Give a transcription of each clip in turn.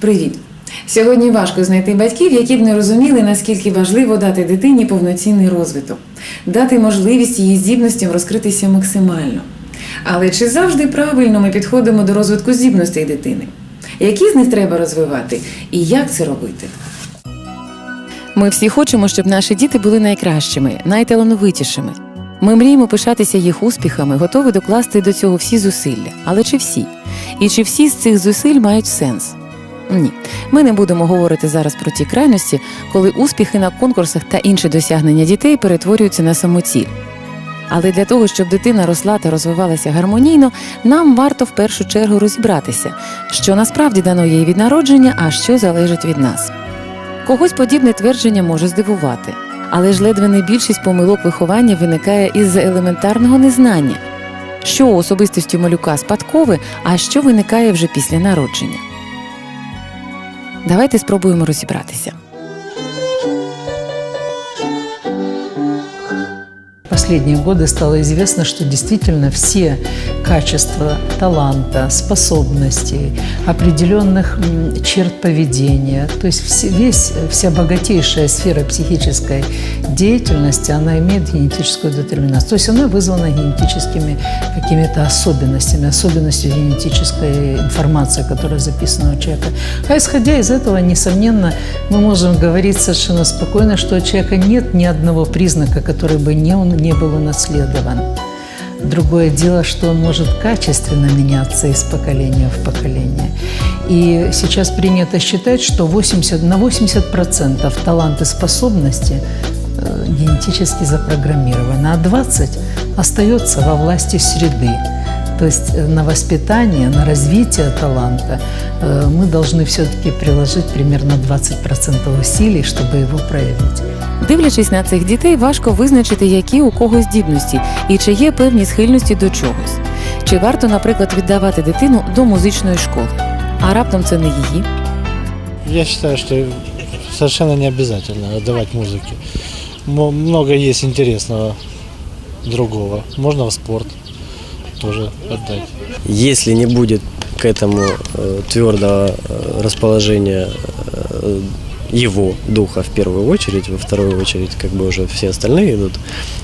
Привіт! Сьогодні важко знайти батьків, які б не розуміли, наскільки важливо дати дитині повноцінний розвиток, дати можливість її здібностям розкритися максимально. Але чи завжди правильно ми підходимо до розвитку здібностей дитини? Які з них треба розвивати і як це робити? Ми всі хочемо, щоб наші діти були найкращими, найталановитішими. Ми мріємо пишатися їх успіхами, готові докласти до цього всі зусилля. Але чи всі? І чи всі з цих зусиль мають сенс? Ні, ми не будемо говорити зараз про ті крайності, коли успіхи на конкурсах та інші досягнення дітей перетворюються на самоціль. Але для того, щоб дитина росла та розвивалася гармонійно, нам варто в першу чергу розібратися, що насправді дано їй від народження, а що залежить від нас. Когось подібне твердження може здивувати, але ж ледве не більшість помилок виховання виникає із-за елементарного незнання, що у особистості малюка спадкове, а що виникає вже після народження. Давайте спробуємо розібратися. Последние годы стало известно, что действительно все качества таланта, способностей, определенных черт поведения, то есть весь, вся богатейшая сфера психической деятельности, она имеет генетическую детерминацию. То есть она вызвана генетическими какими-то особенностями, особенностью генетической информации, которая записана у человека. А исходя из этого, несомненно, мы можем говорить совершенно спокойно, что у человека нет ни одного признака, который бы не, он- не был унаследован. Другое дело, что он может качественно меняться из поколения в поколение. И сейчас принято считать, что 80, на 80% талант и способности э, генетически запрограммированы, а 20 остается во власти среды. То есть э, на воспитание, на развитие таланта э, мы должны все-таки приложить примерно 20% усилий, чтобы его проявить. Дивлячись на цих дітей, важко визначити, які у кого здібності і чи є певні схильності до чогось. Чи варто, наприклад, віддавати дитину до музичної школи, а раптом це не її? Я считаю, что совершенно не обязательно отдавать музыке. Мо- Много есть интересного другого. Можно в спорт тоже отдать. Если не будет к этому э, твердого э, расположения э, его духа в первую очередь, во вторую очередь как бы уже все остальные идут,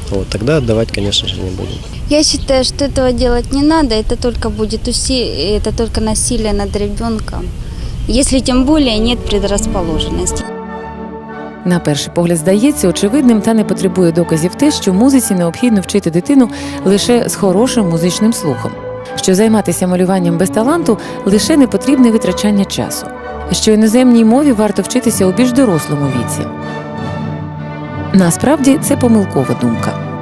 вот, тогда отдавать, конечно же, не будем. Я считаю, что этого делать не надо, это только будет уси... это только насилие над ребенком. Если тем более нет предрасположенности. На перший погляд здається очевидним та не потребує доказів те, що музиці необхідно вчити дитину лише з хорошим музичним слухом, що займатися малюванням без таланту лише непотрібне витрачання часу, що іноземній мові варто вчитися у більш дорослому віці. Насправді це помилкова думка.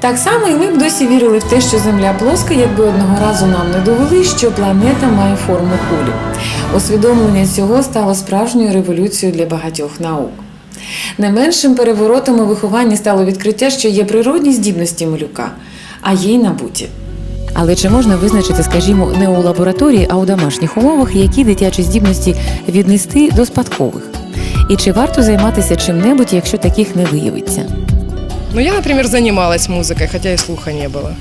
Так само і ми б досі вірили в те, що Земля плоска, якби одного разу нам не довели, що планета має форму кулі. Усвідомлення цього стало справжньою революцією для багатьох наук. Не меншим переворотом у вихованні стало відкриття, що є природні здібності малюка, а є й набуті. Але чи можна визначити, скажімо, не у лабораторії, а у домашніх умовах, які дитячі здібності віднести до спадкових? І чи варто займатися чим-небудь, якщо таких не виявиться? Ну, я, например, занималась музыкой, хотя и слуха не было.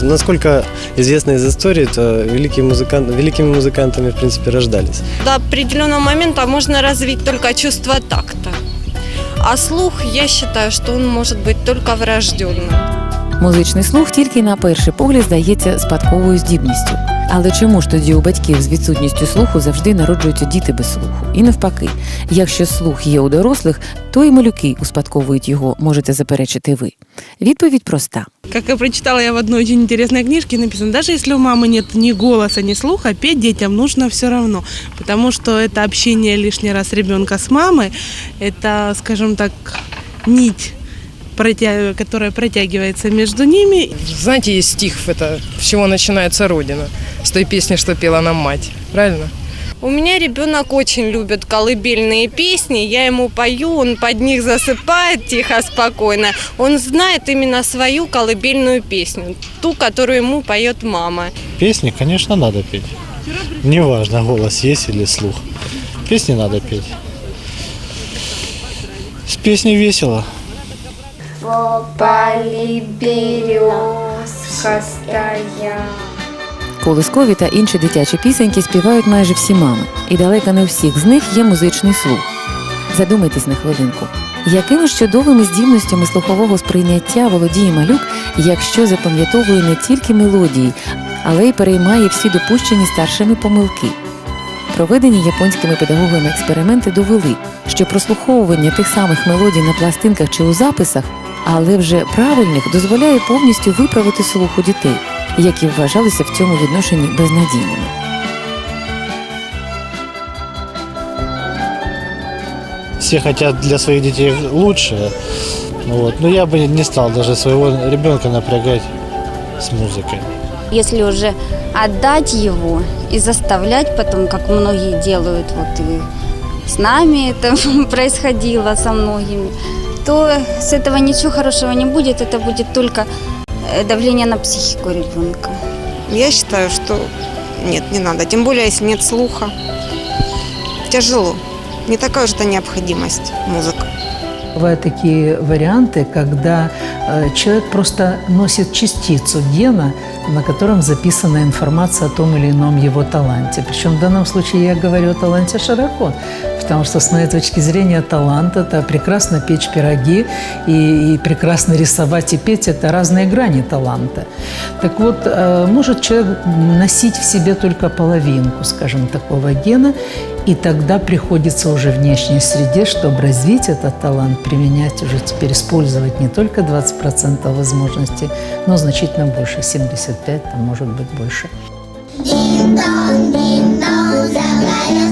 Насколько известно из истории, то великие музыканты, великими музыкантами, в принципе, рождались. До определенного момента можно развить только чувство такта. А слух, я считаю, что он может быть только врожденным. Музичний слух тільки на перший погляд здається спадковою здібністю. Але чому ж тоді у батьків з відсутністю слуху завжди народжуються діти без слуху? І навпаки, якщо слух є у дорослих, то і малюки успадковують його, можете заперечити ви. Відповідь проста. Как я прочитала я в одной очень интересной книжке, написано, даже если у мамы нет ни голоса, ни слуха, петь детям нужно все равно, потому что это общение лишний раз ребенка с мамой, это, скажем так, нить, протя- которая протягивается между ними. Знаете, есть стих, это «С чего начинается Родина?» С той песни, что пела нам мать. Правильно? У меня ребенок очень любит колыбельные песни. Я ему пою, он под них засыпает тихо, спокойно. Он знает именно свою колыбельную песню, ту, которую ему поет мама. Песни, конечно, надо петь. Неважно, голос есть или слух. Песни надо петь. С песней весело. Попали березка стоя. Колискові та інші дитячі пісеньки співають майже всі мами, і далеко не всіх з них є музичний слух. Задумайтесь на хвилинку, якими ж чудовими здібностями слухового сприйняття володіє малюк, якщо запам'ятовує не тільки мелодії, але й переймає всі допущені старшими помилки. Проведені японськими педагогами експерименти довели, що прослуховування тих самих мелодій на пластинках чи у записах, але вже правильних, дозволяє повністю виправити слух у дітей, які вважалися в цьому відношенні безнадійними. Все хотят для своих детей лучшее. Ну Вот. Но я бы не стал даже своего ребенка напрягать с музыкой. Если уже отдать его и заставлять потом, как многие делают, вот и с нами это происходило со многими, то с этого ничего хорошего не будет, это будет только э, давление на психику ребенка. Я считаю, что нет, не надо. Тем более, если нет слуха. Тяжело. Не такая уж это необходимость музыка. Бывают такие варианты, когда э, человек просто носит частицу гена, на котором записана информация о том или ином его таланте. Причем в данном случае я говорю о таланте широко, потому что с моей точки зрения талант – это прекрасно печь пироги и, и прекрасно рисовать и петь – это разные грани таланта. Так вот, э, может человек носить в себе только половинку, скажем, такого гена, и тогда приходится уже в внешней среде, чтобы развить этот талант, применять уже теперь, использовать не только 20% возможностей, но значительно больше, 75, там может быть больше. Дін-дон, дін-дон, заграє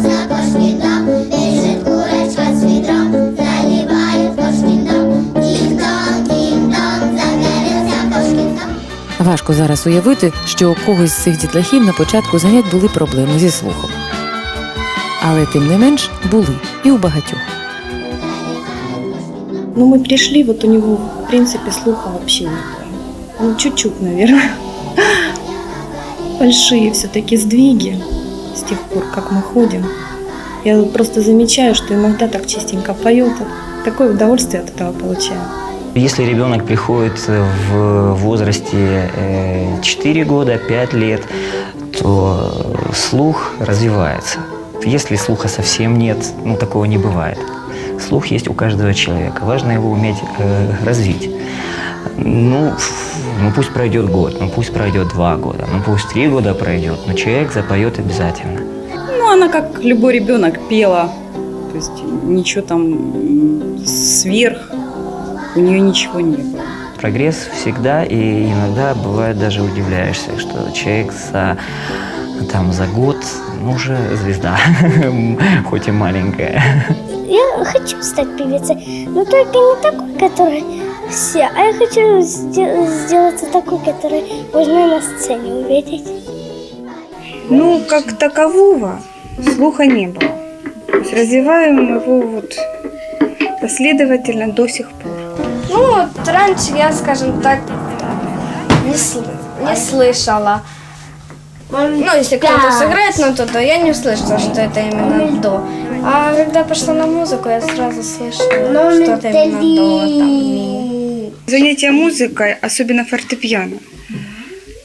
Важко зараз уявити, що у когось з цих дітлахів на початку занять були проблеми зі слухом. Але тим не менш були і у багатьох. Ну, мы пришли, вот у него, в принципе, слуха вообще не было. Ну, чуть-чуть, наверное. Большие все-таки сдвиги с тех пор, как мы ходим. Я вот просто замечаю, что иногда так чистенько поет. Такое удовольствие от этого получаю. Если ребенок приходит в возрасте э, 4 года, 5 лет, то слух развивается. Если слуха совсем нет, ну такого не бывает. Слух есть у каждого человека. Важно его уметь э, развить. Ну, ну пусть пройдет год, ну пусть пройдет два года, ну пусть три года пройдет, но человек запоет обязательно. Ну, она как любой ребенок пела. То есть ничего там сверх у нее ничего не было. Прогресс всегда, и иногда бывает даже удивляешься, что человек за, там, за год, ну, уже звезда, хоть и маленькая. Я хочу стать певицей, но только не такой, который все, а я хочу сде- сделаться такой, который можно на сцене увидеть. Ну, как такового слуха не было. То есть развиваем его вот последовательно до сих пор. Ну, вот раньше я, скажем так, не, сл- не слышала. Ну, если кто-то сыграет на то, то я не услышала, что это именно до. А когда пошла на музыку, я сразу слышала, что это именно до. Там, ми. Занятия музыкой, особенно фортепиано,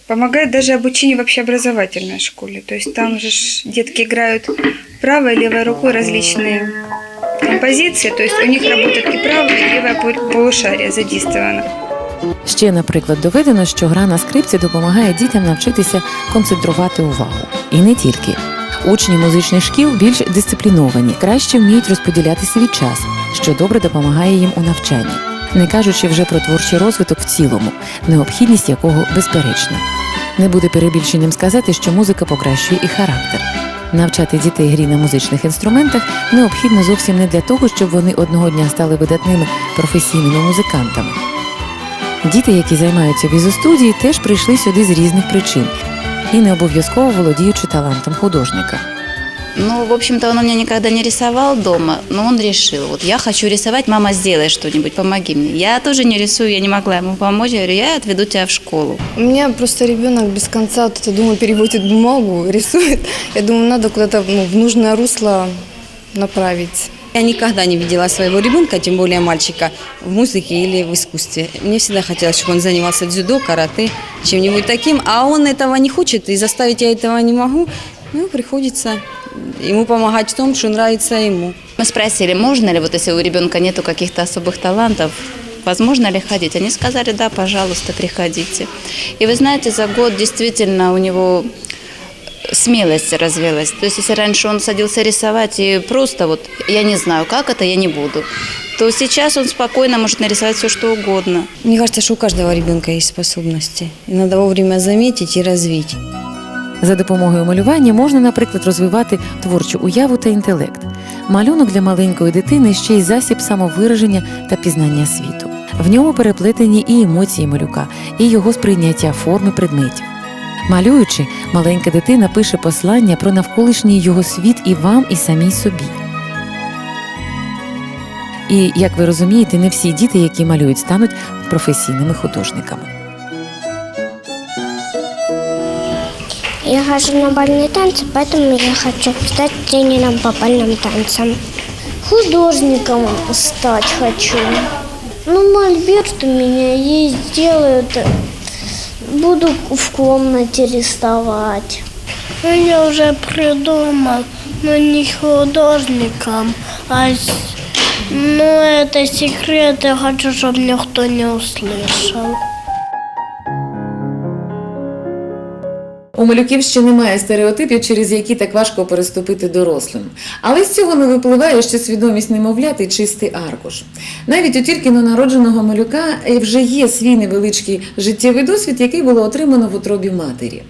помогает даже обучению в общеобразовательной школе. То есть там же детки играют правой и левой рукой различные композиции. То есть у них работает и правое, и левое пол- полушарие задействовано. Ще, наприклад, доведено, що гра на скрипці допомагає дітям навчитися концентрувати увагу. І не тільки. Учні музичних шкіл більш дисципліновані, краще вміють розподіляти свій час, що добре допомагає їм у навчанні, не кажучи вже про творчий розвиток в цілому, необхідність якого безперечна. Не буде перебільшенням сказати, що музика покращує і характер. Навчати дітей грі на музичних інструментах необхідно зовсім не для того, щоб вони одного дня стали видатними професійними музикантами. Діти, які займаються візостудії, теж прийшли сюди з різних причин і не обов'язково володіючи талантом художника. Ну, в общем-то, он у меня никогда не рисовал дома, но он решил, вот я хочу рисовать, мама, сделай что-нибудь, помоги мне. Я тоже не рисую, я не могла ему помочь, я говорю, я отведу тебя в школу. У меня просто ребенок без конца, вот это, думаю, переводит бумагу, рисует. Я думаю, надо куда-то ну, в нужное русло направить. Я никогда не видела своего ребенка, тем более мальчика, в музыке или в искусстве. Мне всегда хотелось, чтобы он занимался дзюдо, карате, чем-нибудь таким. А он этого не хочет, и заставить я этого не могу. Ну, приходится ему помогать в том, что нравится ему. Мы спросили, можно ли, вот если у ребенка нету каких-то особых талантов, возможно ли ходить? Они сказали, да, пожалуйста, приходите. И вы знаете, за год действительно у него смелость развилась. То есть, если раньше он садился рисовать и просто вот, я не знаю, как это, я не буду, то сейчас он спокойно может нарисовать все, что угодно. Мне кажется, что у каждого ребенка есть способности. И надо вовремя заметить и развить. За допомогою малювання можна, наприклад, розвивати творчу уяву та інтелект. Малюнок для маленької дитини ще й засіб самовираження та пізнання світу. В ньому переплетені і емоції малюка, і його сприйняття форми предметів. Малюючи, маленька дитина пише послання про навколишній його світ і вам, і самій собі. І, як ви розумієте, не всі діти, які малюють, стануть професійними художниками. Я хожу на бальные танцы, поэтому я хочу стать тренером по бальным танцам. Художником стать хочу. Ну, мольберт у меня есть, делают. Буду в комнате рисовать. Ну, Я уже придумал, но не художником, а ну, это секрет, я хочу, чтобы никто не услышал. У малюків ще немає стереотипів, через які так важко переступити дорослим. Але з цього не випливає, що свідомість немовляти чистий аркуш. Навіть у тільки народженого малюка вже є свій невеличкий життєвий досвід, який було отримано в утробі матері.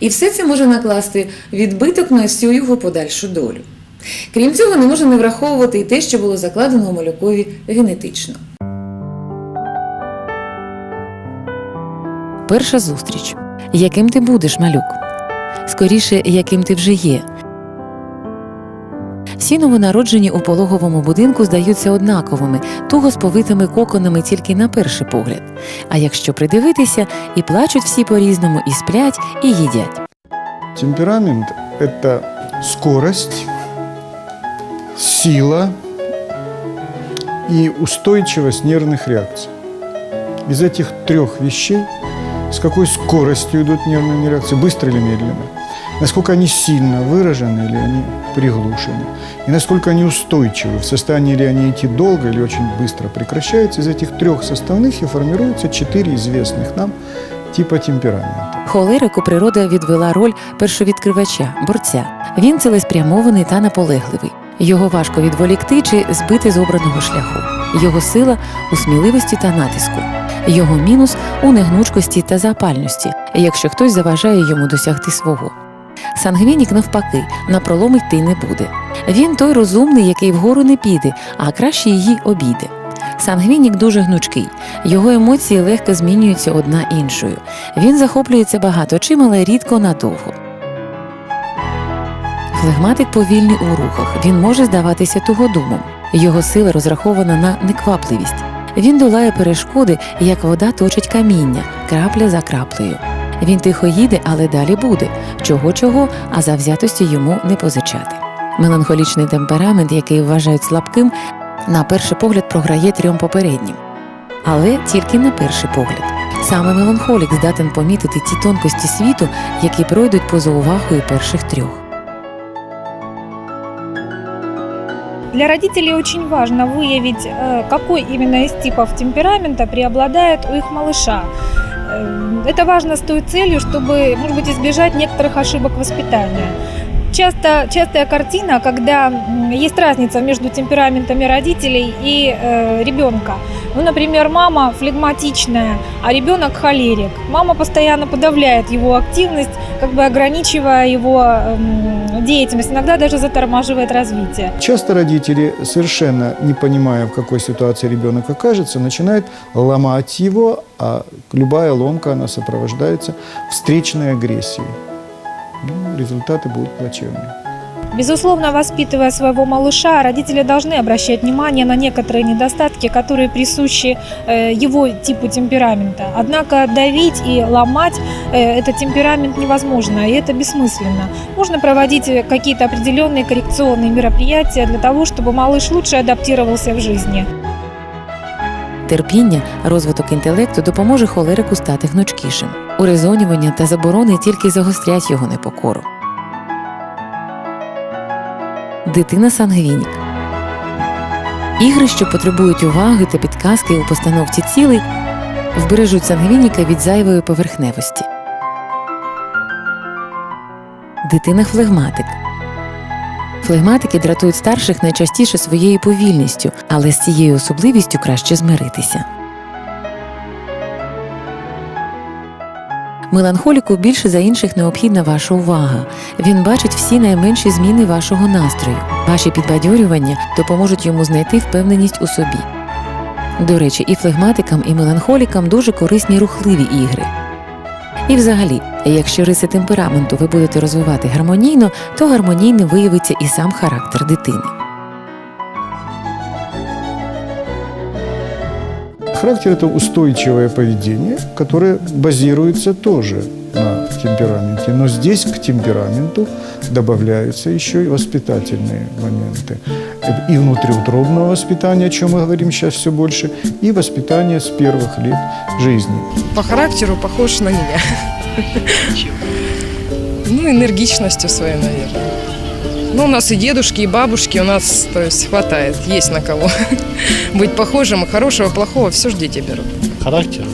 І все це може накласти відбиток на всю його подальшу долю. Крім цього, не можна не враховувати і те, що було закладено у малюкові генетично. Перша зустріч Яким ти будеш, малюк? Скоріше, яким ти вже є. Всі новонароджені у пологовому будинку здаються однаковими, туго сповитими коконами тільки на перший погляд. А якщо придивитися, і плачуть всі по-різному, і сплять, і їдять. Темперамент – это скорость, сила и устойчивость нервных реакций. Из этих трех вещей с какой скоростью идут нервные реакции, быстро или медленно, насколько они сильно выражены или они приглушены, и насколько они устойчивы, в состоянии ли они идти долго или очень быстро прекращаются. Из этих трех составных и формируются четыре известных нам типа темперамента. Холерику природа відвела роль першовідкривача, борця. Він цілеспрямований та наполегливий. Його важко відволікти чи збити з обраного шляху. Його сила у сміливості та натиску. Його мінус у негнучкості та запальності, якщо хтось заважає йому досягти свого. Сангвінік, навпаки, на пролом йти не буде. Він той розумний, який вгору не піде, а краще її обійде. Сангвінік дуже гнучкий, його емоції легко змінюються одна іншою. Він захоплюється багато чим, але рідко надовго. Флегматик повільний у рухах, він може здаватися тугодумом. Його сила розрахована на неквапливість. Він долає перешкоди, як вода точить каміння, крапля за краплею. Він тихо їде, але далі буде. Чого чого, а завзятості йому не позичати. Меланхолічний темперамент, який вважають слабким, на перший погляд програє трьом попереднім. Але тільки на перший погляд. Саме меланхолік здатен помітити ті тонкості світу, які пройдуть поза увагою перших трьох. Для родителей очень важно выявить, э, какой именно из типов темперамента преобладает у их малыша. Э, Это важно с той целью, чтобы, может быть, избежать некоторых ошибок воспитания. Часто, частая картина, когда м, есть разница между темпераментами родителей и э, ребенка. Ну, например, мама флегматичная, а ребенок холерик. Мама постоянно подавляет его активность, как бы ограничивая его эм, деятельность, иногда даже затормаживает развитие. Часто родители, совершенно не понимая, в какой ситуации ребенок окажется, начинают ломать его, а любая ломка, она сопровождается встречной агрессией. Ну, результаты будут плачевные. Безусловно, воспитывая своего малыша, родители должны обращать внимание на некоторые недостатки, которые присущи э, его типу темперамента. Однако давить и ломать э, этот темперамент невозможно, и это бессмысленно. Можно проводить э, какие-то определенные коррекционные мероприятия для того, чтобы малыш лучше адаптировался в жизни. Терпіння, розвиток інтелекту допоможе холерику стати гнучкішим. Урезонювання та заборони тільки загострять його непокору. Дитина сангвінік. Ігри, що потребують уваги та підказки у постановці цілей, вбережуть сангвініка від зайвої поверхневості. Дитина флегматик. Флегматики дратують старших найчастіше своєю повільністю, але з цією особливістю краще змиритися. Меланхоліку більше за інших необхідна ваша увага. Він бачить всі найменші зміни вашого настрою. Ваші підбадьорювання допоможуть йому знайти впевненість у собі. До речі, і флегматикам, і меланхолікам дуже корисні рухливі ігри. І взагалі, якщо риси темпераменту ви будете розвивати гармонійно, то гармонійним виявиться і сам характер дитини. Характер – это устойчивое поведение, которое базируется тоже на темпераменте. Но здесь к темпераменту добавляются еще и воспитательные моменты. И внутриутробного воспитания, о чем мы говорим сейчас все больше, и воспитание с первых лет жизни. По характеру похож на меня. Ну, энергичностью своей, наверное. Ну, у нас и дедушки, и бабушки у нас, то есть, хватает, есть на кого быть похожим. И хорошего, и плохого, все ж дети берут. Характер?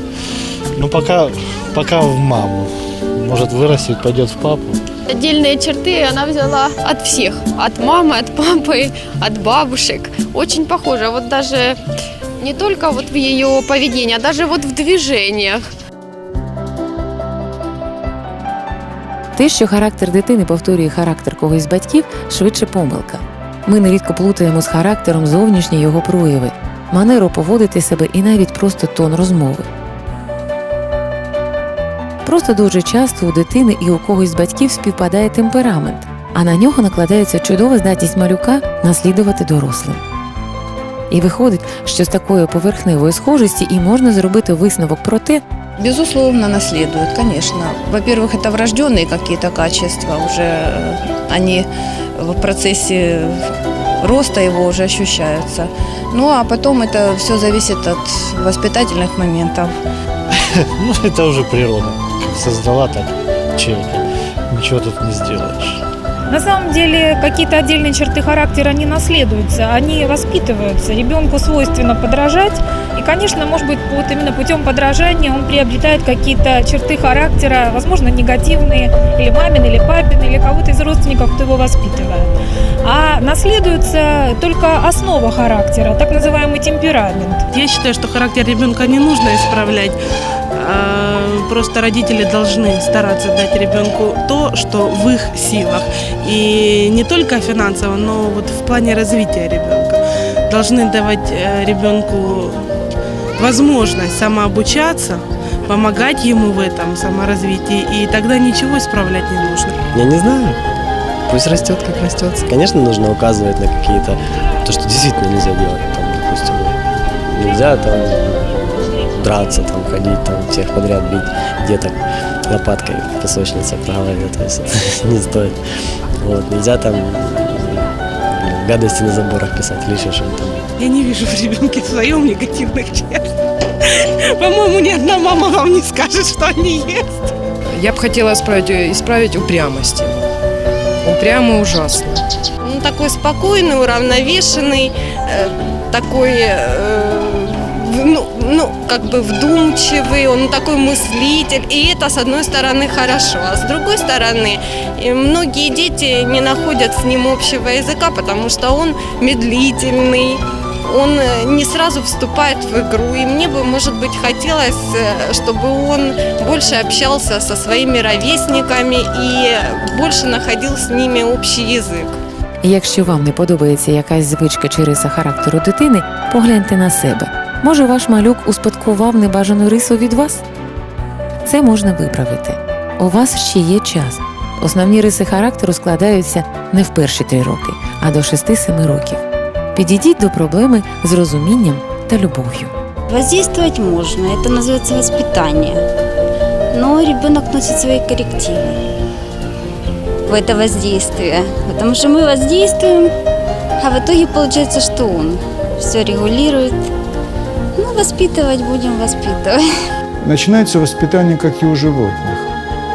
Ну, пока, пока в маму. Может, вырастет, пойдет в папу. Отдельные черты она взяла от всех. От мамы, от папы, от бабушек. Очень похоже. Вот даже не только вот в ее поведении, а даже вот в движениях. Те, що характер дитини повторює характер когось з батьків, швидше помилка. Ми нерідко плутаємо з характером зовнішні його прояви, манеру поводити себе і навіть просто тон розмови. Просто дуже часто у дитини і у когось з батьків співпадає темперамент, а на нього накладається чудова здатність малюка наслідувати дорослим. І виходить, що з такої поверхневої схожості і можна зробити висновок про те, Безусловно, наследуют, конечно. Во-первых, это врожденные какие-то качества, уже э, они в процессе роста его уже ощущаются. Ну а потом это все зависит от воспитательных моментов. Ну, это уже природа. Создала так человека. Ничего тут не сделаешь. На самом деле какие-то отдельные черты характера не наследуются, они воспитываются. Ребенку свойственно подражать, и, конечно, может быть, вот именно путем подражания он приобретает какие-то черты характера, возможно, негативные, или мамин, или папин, или кого-то из родственников, кто его воспитывает. А наследуется только основа характера, так называемый темперамент. Я считаю, что характер ребенка не нужно исправлять. А, Просто родители должны стараться дать ребенку то, что в их силах. И не только финансово, но вот в плане развития ребенка. Должны давать э, ребенку возможность самообучаться, помогать ему в этом саморазвитии, и тогда ничего исправлять не нужно. Я не знаю. Пусть растет, как растет. Конечно, нужно указывать на какие-то... То, что действительно нельзя делать. Там, допустим, нельзя там драться, там, ходить, там, всех подряд бить деток лопаткой в песочнице по голове. То есть это не стоит. Вот, нельзя там гадости на заборах писать еще что-то там. Я не вижу в ребенке своем негативных черт. По-моему, ни одна мама вам не скажет, что они есть. Я бы хотела исправить, исправить упрямость. Упрямый ужасно. Он такой спокойный, уравновешенный, э, такой, э, ну, ну, как бы вдумчивый, он такой мыслитель. И это, с одной стороны, хорошо. А с другой стороны, э, многие дети не находят с ним общего языка, потому что он медлительный, он э, не сразу вступает в игру. И мне бы, может быть, хотелось, э, чтобы он больше общался со своими ровесниками и больше находил с ними общий язык. І Якщо вам не подобається якась звичка чи риса характеру дитини, погляньте на себе. Може, ваш малюк успадкував небажану рису від вас? Це можна виправити. У вас ще є час. Основні риси характеру складаються не в перші три роки, а до 6-7 років. Підійдіть до проблеми з розумінням та любов'ю. Воздействовать можно, это называется воспитание. Но ребенок носит свои коррективы в это воздействие. Потому что мы воздействуем, а в итоге получается, что он все регулирует. Ну, воспитывать будем воспитывать. Начинается воспитание, как и у животных.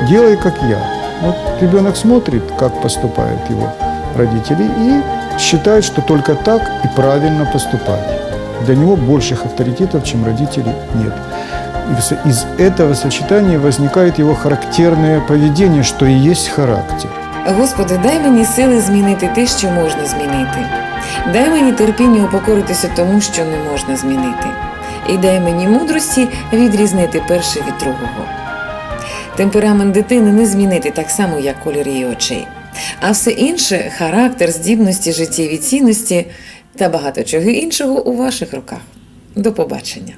Делай, как я. Вот ребенок смотрит, как поступают его родители, и считает, что только так и правильно поступать. Для него больших авторитетов, чем родителей, нет. И из- из этого сочетания возникает его характерное поведение, что и есть характер. Господи, дай мені сили змінити те, що можна змінити. Дай мені терпіння упокоритися тому, що не можна змінити. І дай мені мудрості відрізнити перше від другого. Темперамент дитини не змінити так само, як колір її очей. А все інше характер, здібності, життєві цінності та багато чого іншого у ваших руках. До побачення.